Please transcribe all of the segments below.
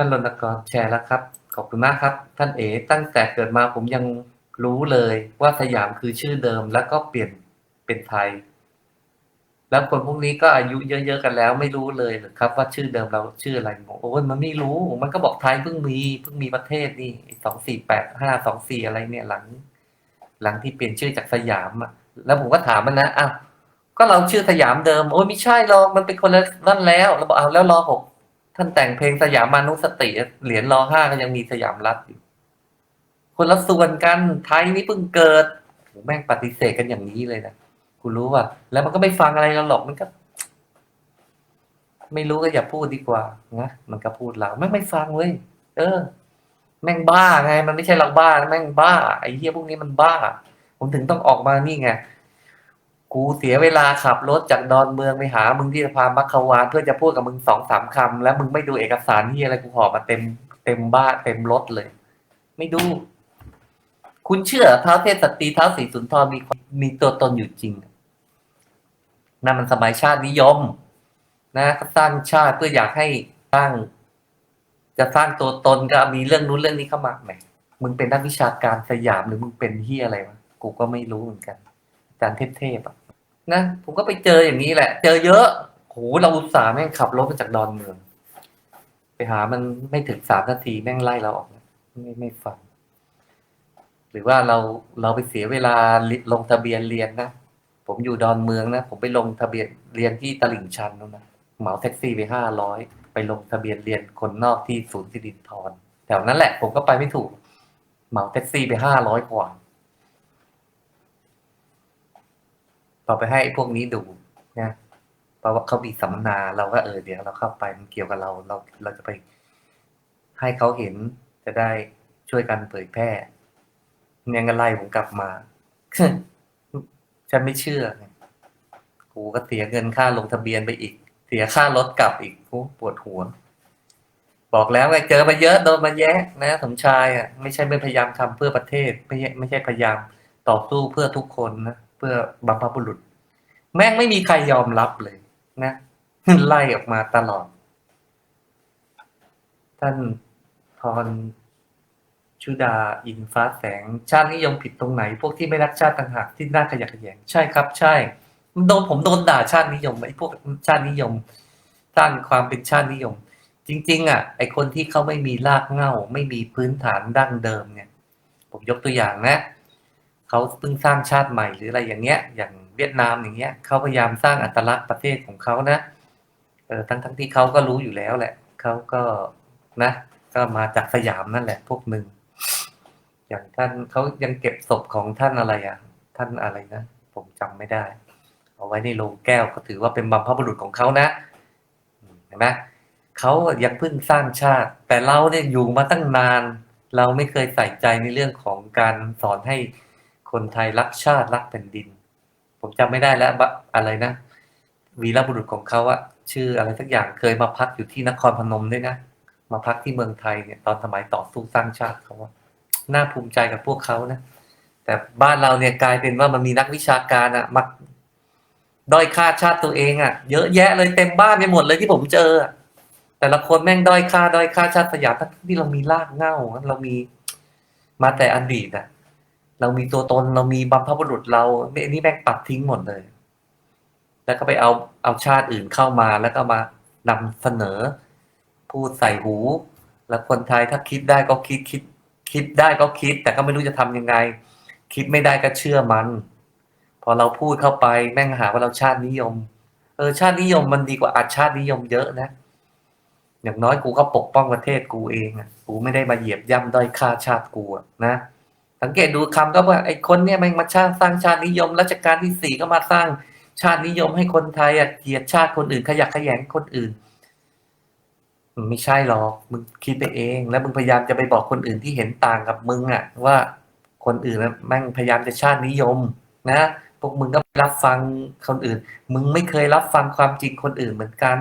ท่านรณกรแชร์แล้วครับ ขอบคุณมากครับ ท่านเอ๋ตั้งแต่เกิดมาผมยังรู้เลยว่าสยามคือชื่อเดิมแล้วก็เปลี่ยนเป็นไทย แล้วคนพวกนี้ก็อายุเยอะๆกันแล้ว ไม่รู้เลยหรือครับ ว่าชื่อเดิมเราชื่ออะไรบอกโอ้ยมันไม่รู้ มันก็บอกไทยเพิ่งมีเพิ่งมีประเทศนี่สองสี่แปดห้าสองสี่อะไรเนี่ยหลัง หลังที่เปลี่ยนชื่อจากสยามอะแล้วผมก็ถามมันนะอ้าวก็เราชื่อสยามเดิม โอ้ยไม่ใช่หรอกมันเป็นคนละนั่นแล้วเราบอกเอาแล้วรอหก ท่านแต่งเพลงสยามมานุสติเหรียญรอห้าก็ยังมีสยามรัฐอยู่ คนละส่วนกันไทยนี่เพิ่งเกิดแม่งปฏิเสธกันอย่างนี้เลยนะคุณรู้ป่ะแล้วมันก็ไม่ฟังอะไรเราหรอกมันก็ ไม่รู้ก็อย่าพูดดีกว่านะมันก็พูดเราแม่งไม่ฟังเว้ยเออ แม่งบ้าไง มันไม่ใช่เราบ้านแม่งบ้าไอ้เหี้ยพวกนี้มันบ้า ผมถึงต้องออกมานี่ไง กูเสียเวลาขับรถจากดอนเมืองไปหา มึงที่สะพานมัคควานเพื่อจะพูดกับมึงสองสามคำแล้วมึงไม่ดูเอกสารที่อะไรกูหอบมาเต็มเต็มบ้านเต็มรถเลย ไม่ดู คุณเชื่อเท้าเทพสตรีเท้าสีสุนทรมีความมีตัวตนอยู่จริงนั่นมันสมัยชาตินิยม นะสร้างชาติเพื่ออยากให้สร้าง จะสร้างตัวตนก็มีเรื่องนู้นเรื่องนี้เข้ามาแหมมึงเป็นนักวิชาการสยามหรือมึงเป็นเฮียอะไรวะกูก็ไม่รู้เหมือนกัน จารเทพๆอะนะ ผมก็ไปเจออย่างนี้แหละ เจอเยอะโหเราอุตส่าห์แม่งขับรถมาจากดอนเมือง ไปหามันไม่ถึงสามนาทีแม่งไล่เราออกไม่ไม่ฟัง หรือว่าเราเราไปเสียเวลาลงทะเบียนเรียนนะ ผมอยู่ดอนเมืองนะ ผมไปลงทะเบียนเรียนที่ตลิ่งชันนู่นนะเหมาแท็กซี่ไปห้าร้อยไปลงทะเบียนเรียนคนนอกที่ศูนย์สิรินทรแถวนั้นแหละ ผมก็ไปไม่ถูกเหมาแท็กซี่ไปห้าร้อยกว่า พอไปให้พวกนี้ดูนะเพราะว่าเขามีสัมมนาเราก็เออเดี๋ยวเราเข้าไปมันเกี่ยวกับเราเราเราจะไป ให้เขาเห็นจะได้ช่วยกันเผยแพร่เนี่ยก็ไล่ผมกลับมาฉันไม่เชื่อกูก็เสียเงินค่าลงทะเบียนไปอีก เสียค่ารถกลับอีกกูปวดหัว บอกแล้วไงเจอมาเยอะโดนมาแยะ นะสมชายอะไม่ใช่ไม่พยายามทำเพื่อประเทศ ไม่ใช่ไม่ใช่พยายามต่อสู้เพื่อทุกคนนะ เพื่อบรรพบุรุษ แม่งไม่มีใครยอมรับเลย นะไล่ออกมาตลอด ท่านพรชุดาอินฟ้าแสง ชาตินิยมผิดตรงไหน พวกที่ไม่รักชาติต่างหากที่น่าขยะแขยงใช่ครับ ใช่โดนผมโดนด่าชาตินิยมไอ้พวกชาตินิยมสร้างความเป็นชาตินิยม จริง ๆ อะ ไอคนที่เขาไม่มีรากเหง้า ไม่มีพื้นฐานดั้งเดิมเนี่ย ผมยกตัวอย่างนะ เขาเพิ่งสร้างชาติใหม่หรืออะไรอย่างเงี้ย อย่างเวียดนามอย่างเงี้ยเขาพยายามสร้างอัตลักษณ์ประเทศของเขานะเออทั้งทั้งที่เขาก็รู้อยู่แล้วแหละเขาก็นะ ก็มาจากสยามนั่นแหละ พวกหนึ่งอย่างท่านเขายังเก็บศพของท่านอะไรอะ ท่านอะไรนะผมจำไม่ได้ เอาไว้ในโรงแก้วก็ถือว่าเป็นบัมพบุรุษของเขานะเห็นไหมเขายังเพิ่งสร้างชาติ แต่เราเนี่ยอยู่มาตั้งนาน เราไม่เคยใส่ใจในเรื่องของการสอนให้ คนไทยรักชาติรักแผ่นดิน ผมจำไม่ได้แล้วอะไรนะวีรบุรุษของเขาอะชื่ออะไรสักอย่างเคยมาพักอยู่ที่นครพนมด้วยนะมาพักที่เมืองไทยเนี่ยตอนสมัยต่อสู้สร้างชาติเขาว่าน่าภูมิใจกับพวกเขานะแต่บ้านเราเนี่ยกลายเป็นว่ามันมีนักวิชาการอะมาด้อยค่าชาติตัวเองอะเยอะแยะเลยเต็มบ้านไปหมดเลยที่ผมเจอแต่ละคนแม่งด้อยค่าด้อยค่าชาติสยามทั้งที่เรามีรากเง้าเรามีมาแต่อดีตอะ เรามีตัวตนเรามีบัมพบุรุษเราอันนี้แม่งปัดทิ้งหมดเลย แล้วก็ไปเอาเอาชาติอื่นเข้ามาแล้วก็มานำเสนอ พูดใส่หู แล้วคนไทยถ้าคิดได้ก็คิดคิด คิดได้ก็คิด แต่ก็ไม่รู้จะทำยังไง คิดไม่ได้ก็เชื่อมัน พอเราพูดเข้าไปแม่งหาว่าเราชาตินิยม เออชาตินิยมมันดีกว่าอาชาตินิยมเยอะนะอย่างน้อยกูก็ปกป้องประเทศกูเองอะกูไม่ได้มาเหยียบย่ำด้อยค่าชาติกูนะ สังเกตดูคำก็ว่าไอ้คนเนี่ยมันมาชาสร้างชาตินิยมรัชกาลที่สี่ก็มาสร้างชาตินิยมให้คนไทยอะเกลียดชาติคนอื่น ขยักขยงคนอื่นมันไม่ใช่หรอกมึงคิดไปเอง แล้วมึงพยายามจะไปบอกคนอื่นที่เห็นต่างกับมึงอะ ว่าคนอื่นแม่งพยายามจะชาตินิยม นะพวกมึงก็รับฟังคนอื่น มึงไม่เคยรับฟังความจริงคนอื่นเหมือนกัน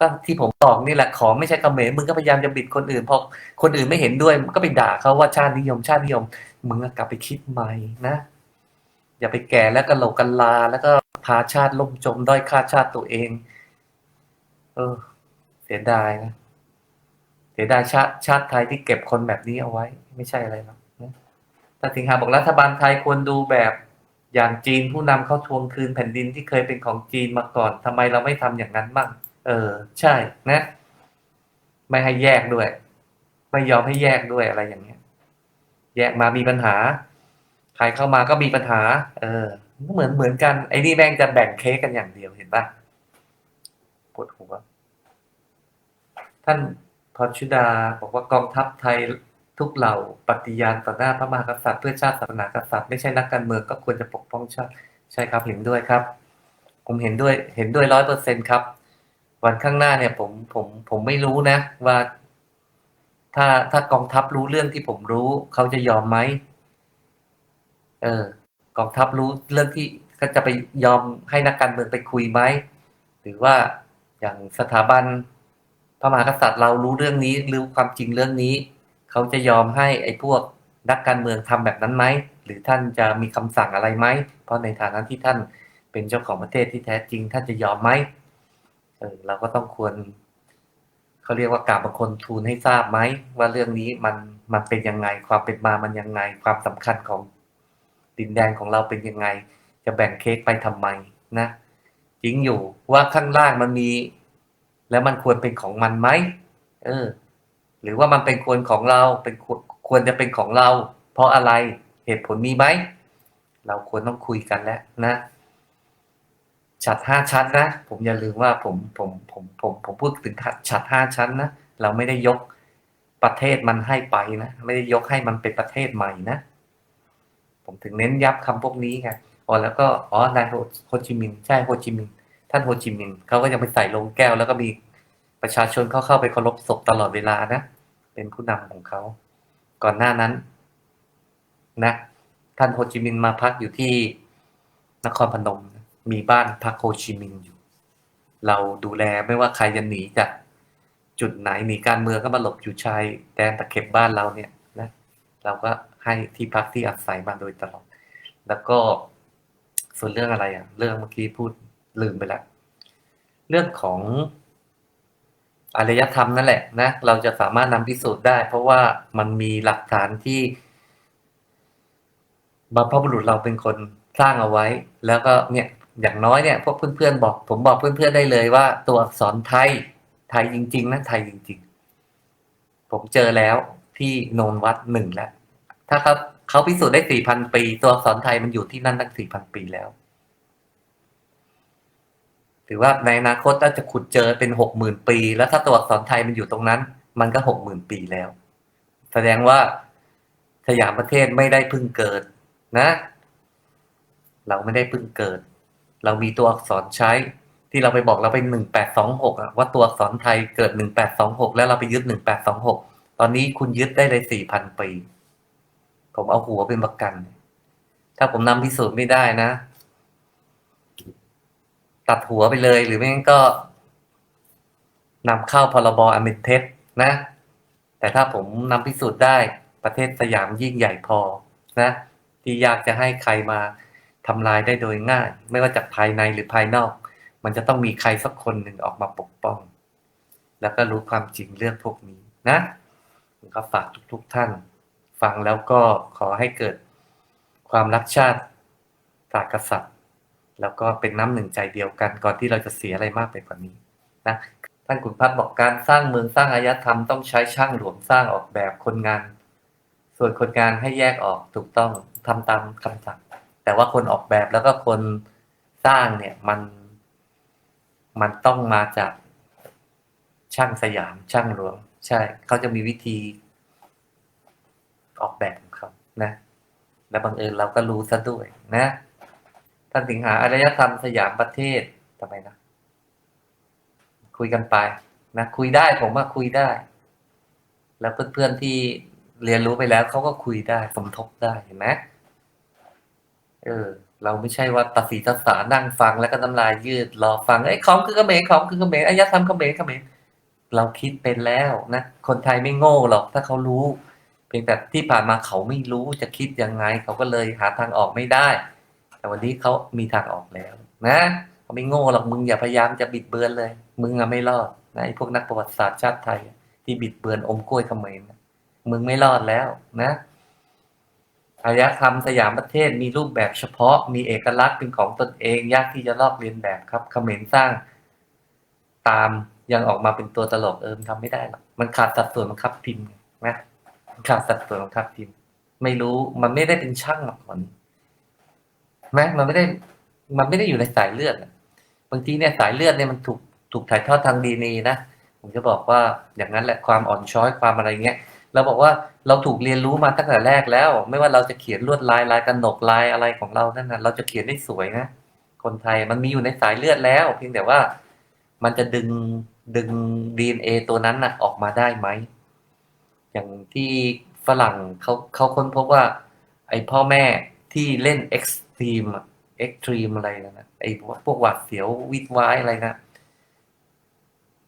ก็ที่ผมบอกนี่แหละของไม่ใช่คำเหมมึงก็พยายามจะบิดคนอื่นพอคนอื่นไม่เห็นด้วยมึงก็ไปด่าเขาว่าชาตินิยม ชาตินิยม มึงกลับไปคิดใหม่นะ อย่าไปแก่แล้วก็โหลกกันลา แล้วก็พาชาติล่มจมด้อยค่าชาติตัวเอง เออ เสียดายนะเสียดายชาติชาติไทยที่เก็บคนแบบนี้เอาไว้ ไม่ใช่อะไรหรอกนะแต่สิงหาบอกรัฐบาลไทยควรดูแบบอย่างจีนผู้นำเข้าทวงคืนแผ่นดินที่เคยเป็นของจีนมาก่อนทำไมเราไม่ทำอย่างนั้นบ้างเออ ใช่นะ ไม่ให้แยกด้วย ไม่ยอมให้แยกด้วยอะไรอย่างเงี้ย แยกมามีปัญหา ใครเข้ามาก็มีปัญหา เออก็เหมือนเหมือนกัน ไอ้นี่แม่งจะแบ่งเค้กกันอย่างเดียวเห็นปะปวดหัวท่านพรชุดาบอกว่ากองทัพไทยทุกเหล่าปฏิญาณต่อหน้าพระมหากษัตริย์เพื่อชาติศาสนากษัตริย์ไม่ใช่นักการเมืองก็ควรจะปกป้องชาติใช่ครับเห็นด้วยครับ ผมเห็นด้วยเห็นด้วยร้อยเปอร์เซ็นครับ วันข้างหน้าเนี่ยผมผมผมไม่รู้นะ ว่า ถ้าถ้ากองทัพรู้เรื่องที่ผมรู้ เขาจะยอมไหมเออกองทัพรู้เรื่องที่ก็จะไปยอมให้นักการเมืองไปคุยไหมหรือว่าอย่างสถาบันพระมหากษัตริย์เรารู้เรื่องนี้รู้ความจริงเรื่องนี้ เขาจะยอมให้ไอ้พวกนักการเมืองทำแบบนั้นไหมหรือท่านจะมีคำสั่งอะไรไหมเพราะในฐานะที่ท่านเป็นเจ้าของประเทศที่แท้จริง ท่านจะยอมไหมเออเราก็ต้องควร เขาเรียกว่ากราบบังคลทูลให้ทราบไหมว่าเรื่องนี้มันมันเป็นยังไง ความเป็นมามันยังไง ความสำคัญของดินแดนของเราเป็นยังไง จะแบ่งเค้กไปทำไมนะจริงอยู่ว่าข้างล่างมันมี แล้วมันควรเป็นของมันไหมเออ หรือว่ามันเป็นควรของเราเป็นควรควรจะเป็นของเรา เพราะอะไรเหตุผลมีไหมเราควรต้องคุยกันแล้วนะ ฉัดห้าชั้นนะ ผมอย่าลืมว่าผมผมผมผมผมพูดถึงฉัดห้าชั้นนะ เราไม่ได้ยกประเทศมันให้ไปนะ ไม่ได้ยกให้มันเป็นประเทศใหม่นะ ผมถึงเน้นย้ำคำพวกนี้ไงอ๋อแล้วก็อ๋อนายโฮจิมินใช่โฮจิมินท่านโฮจิมินเขาก็ยังไปใส่ลงแก้ว แล้วก็มีประชาชนเขาเข้าไปเคารพศพตลอดเวลานะ เป็นผู้นำของเขา ก่อนหน้านั้น นะ ท่านโฮจิมินมาพักอยู่ที่นครพนม มีบ้านพักโฮจิมินห์อยู่ เราดูแลไม่ว่าใครจะหนีจากจุดไหนหนีการเมืองก็มาหลบอยู่ชายแดนตะเข็บบ้านเราเนี่ยนะเราก็ให้ที่พักที่อาศัยมาโดยตลอด แล้วก็ส่วนเรื่องอะไรอะเรื่องเมื่อกี้พูดลืมไปแล้วเรื่องของอารยธรรมนั่นแหละนะ เราจะสามารถนำพิสูจน์ได้ เพราะว่ามันมีหลักฐานที่บรรพบุรุษเราเป็นคนสร้างเอาไว้ แล้วก็เนี่ย อย่างน้อยเนี่ยพวกเพื่อนๆบอก ผมบอกเพื่อนๆได้เลยว่า ตัวอักษรไทย ไทยจริง ๆนะไทยจริง ๆ ผมเจอแล้วที่โนนวัดหนึ่งแล้ว ถ้าเขาเขาพิสูจน์ได้สี่พันปี ตัวอักษรไทยมันอยู่ที่นั่นตั้งสี่พันปีแล้วถือว่าในอนาคตถ้าจะขุดเจอเป็นหกหมื่นปี แล้วถ้าตัวอักษรไทยมันอยู่ตรงนั้น มันก็หกหมื่นปีแล้ว แสดงว่าสยามประเทศไม่ได้เพิ่งเกิดนะ เราไม่ได้เพิ่งเกิด เรามีตัวอักษรใช้ ที่เราไปบอกเราเป็นหนึ่งแปดสองหกว่าตัวอักษรไทยเกิดหนึ่งแปดสองหกแล้วเราไปยึดหนึ่งแปดสองหกตอนนี้คุณยึดได้เลยสี่พันปี ผมเอาหัวเป็นประกัน ถ้าผมนำพิสูจน์ไม่ได้นะ ตัดหัวไปเลยหรือไม่งั้นก็นำเข้าพรบอเมนเทสนะ แต่ถ้าผมนำพิสูจน์ได้ประเทศสยามยิ่งใหญ่พอนะ ที่อยากจะให้ใครมา ทำลายได้โดยง่าย ไม่ว่าจากภายในหรือภายนอก มันจะต้องมีใครสักคนหนึ่งออกมาปกป้อง แล้วก็รู้ความจริงเรื่องพวกนี้นะผมก็ฝากทุกๆท่าน ฟังแล้วก็ขอให้เกิดความรักชาติศาสตร์กษัตริย์ แล้วก็เป็นน้ำหนึ่งใจเดียวกันก่อนที่เราจะเสียอะไรมากไปกว่านี้นะท่านขุนพัฒน์บอกการสร้างเมืองสร้างอารยธรรมต้องใช้ช่างหลวงสร้างออกแบบคนงาน ส่วนคนงานให้แยกออกถูกต้องทำตามคำสั่ง แต่ว่าคนออกแบบแล้วก็คนสร้างเนี่ยมันมันต้องมาจากช่างสยามช่างหลวง ใช่ เขาจะมีวิธีออกแบบของเขานะ และบังเอิญเราก็รู้ซะด้วยนะท่านสิงหาอารยธรรมสยามประเทศทำไมนะ คุยกันไปนะคุยได้ผมว่าคุยได้ แล้วเพื่อนๆที่เรียนรู้ไปแล้วเขาก็คุยได้สมทบได้เห็นไหม เออ เราไม่ใช่ว่าตัดสีตัดสานั่งฟังแล้วก็น้ำลายยืดรอฟังไอ้ของคือเขมรของคือเขมรอารยธรรมเขมรเขมรเราคิดเป็นแล้วนะคนไทยไม่โง่หรอกถ้าเขารู้ เพียงแต่ที่ผ่านมาเขาไม่รู้จะคิดยังไง เขาก็เลยหาทางออกไม่ได้ แต่วันนี้เขามีทางออกแล้ว นะเขาไม่โง่หรอกมึงอย่าพยายามจะบิดเบือนเลย มึงอะไม่รอดนะไอ้พวกนักประวัติศาสตร์ชาติไทย ที่บิดเบือนอมกล้วยเขมรมึงไม่รอดแล้วนะ อารยธรรมสยามประเทศมีรูปแบบเฉพาะ มีเอกลักษณ์เป็นของตนเองยากที่จะลอกเลียนแบบครับเขมรสร้าง ตามยังออกมาเป็นตัวตลกเอิมนทำไม่ได้หรอกมันขาดสัดส่วนบังคับพิมพ์นะมันขาดสัดส่วนบังคับพิมพ์ ไม่รู้มันไม่ได้เป็นช่างหรอกมันแม้มันไม่ได้ มันไม่ได้อยู่ในสายเลือดบางทีเนี่ยสายเลือดเนี่ยมันถูกถูกถ่ายทอดทางดีนีนะผมจะบอกว่าอย่างนั้นแหละความอ่อนช้อยความอะไรเงี้ย เราบอกว่าเราถูกเรียนรู้มาตั้งแต่แรกแล้ว ไม่ว่าเราจะเขียนลวดลายลายกระหนกลายอะไรของเรานั่นนะเราจะเขียนได้สวยนะคนไทยมันมีอยู่ในสายเลือดแล้ว เพียงแต่ว่ามันจะดึงดึง DNA ตัวนั้นนะออกมาได้ไหม อย่างที่ฝรั่งเขาเขาค้นพบว่า ไอพ่อแม่ที่เล่นเอ็กซ์ตรีมเอ็กตรีมอะไรนะไอพวกหวาดเสียววิดวายอะไรนะ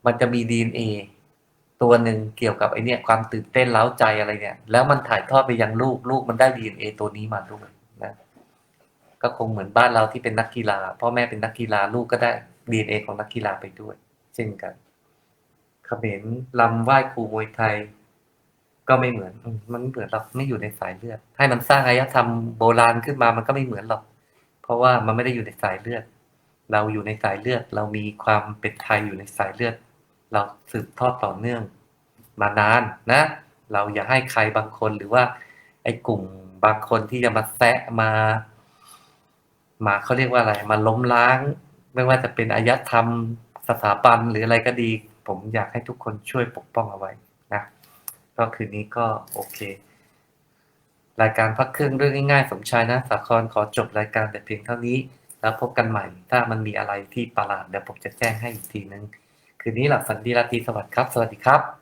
มันจะมี DNA ตัวหนึ่งเกี่ยวกับไอเนี่ยความตื่นเต้นเล้าใจอะไรเนี่ย แล้วมันถ่ายทอดไปยังลูกลูกมันได้ DNA ตัวนี้มาด้วยนะก็คงเหมือนบ้านเราที่เป็นนักกีฬาพ่อแม่เป็นนักกีฬาลูกก็ได้ DNA ของนักกีฬาไปด้วย เช่นกันเขมรลำไหว้ครูมวยไทย ก็ไม่เหมือนมันไม่เหมือนหรอกไม่อยู่ในสายเลือด ให้มันสร้างอารยธรรมโบราณขึ้นมามันก็ไม่เหมือนหรอก เพราะว่ามันไม่ได้อยู่ในสายเลือด เราอยู่ในสายเลือด เรามีความเป็นไทยอยู่ในสายเลือด เราสืบทอดต่อเนื่องมานานนะ เราอย่าให้ใครบางคนหรือว่า ไอ้กลุ่มบางคนที่จะมาแซะมา มาเขาเรียกว่าอะไร มาล้มล้าง ไม่ว่าจะเป็นอายธรรมสถาบันหรืออะไรก็ดี ผมอยากให้ทุกคนช่วยปกป้องเอาไว้นะก็คืนนี้ก็โอเค รายการพักเครื่องเรื่องง่ายๆสมชายนะสาครขอจบรายการแต่เพียงเท่านี้ แล้วพบกันใหม่ ถ้ามันมีอะไรที่ประหลาดเดี๋ยวผมจะแจ้งให้อีกทีนึง คืนนี้หลับฝันดีราตรีสวัสดิ์ครับ สวัสดีครับ